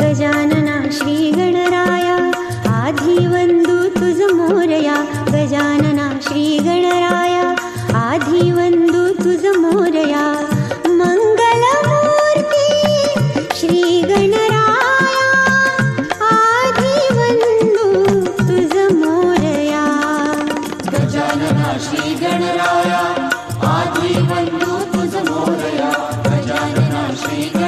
गजानना श्रीगणराया वन्दु तुज मोरया। गजानना श्रीगण गणराया आधी बंधू तुझ मोरया गजानना श्री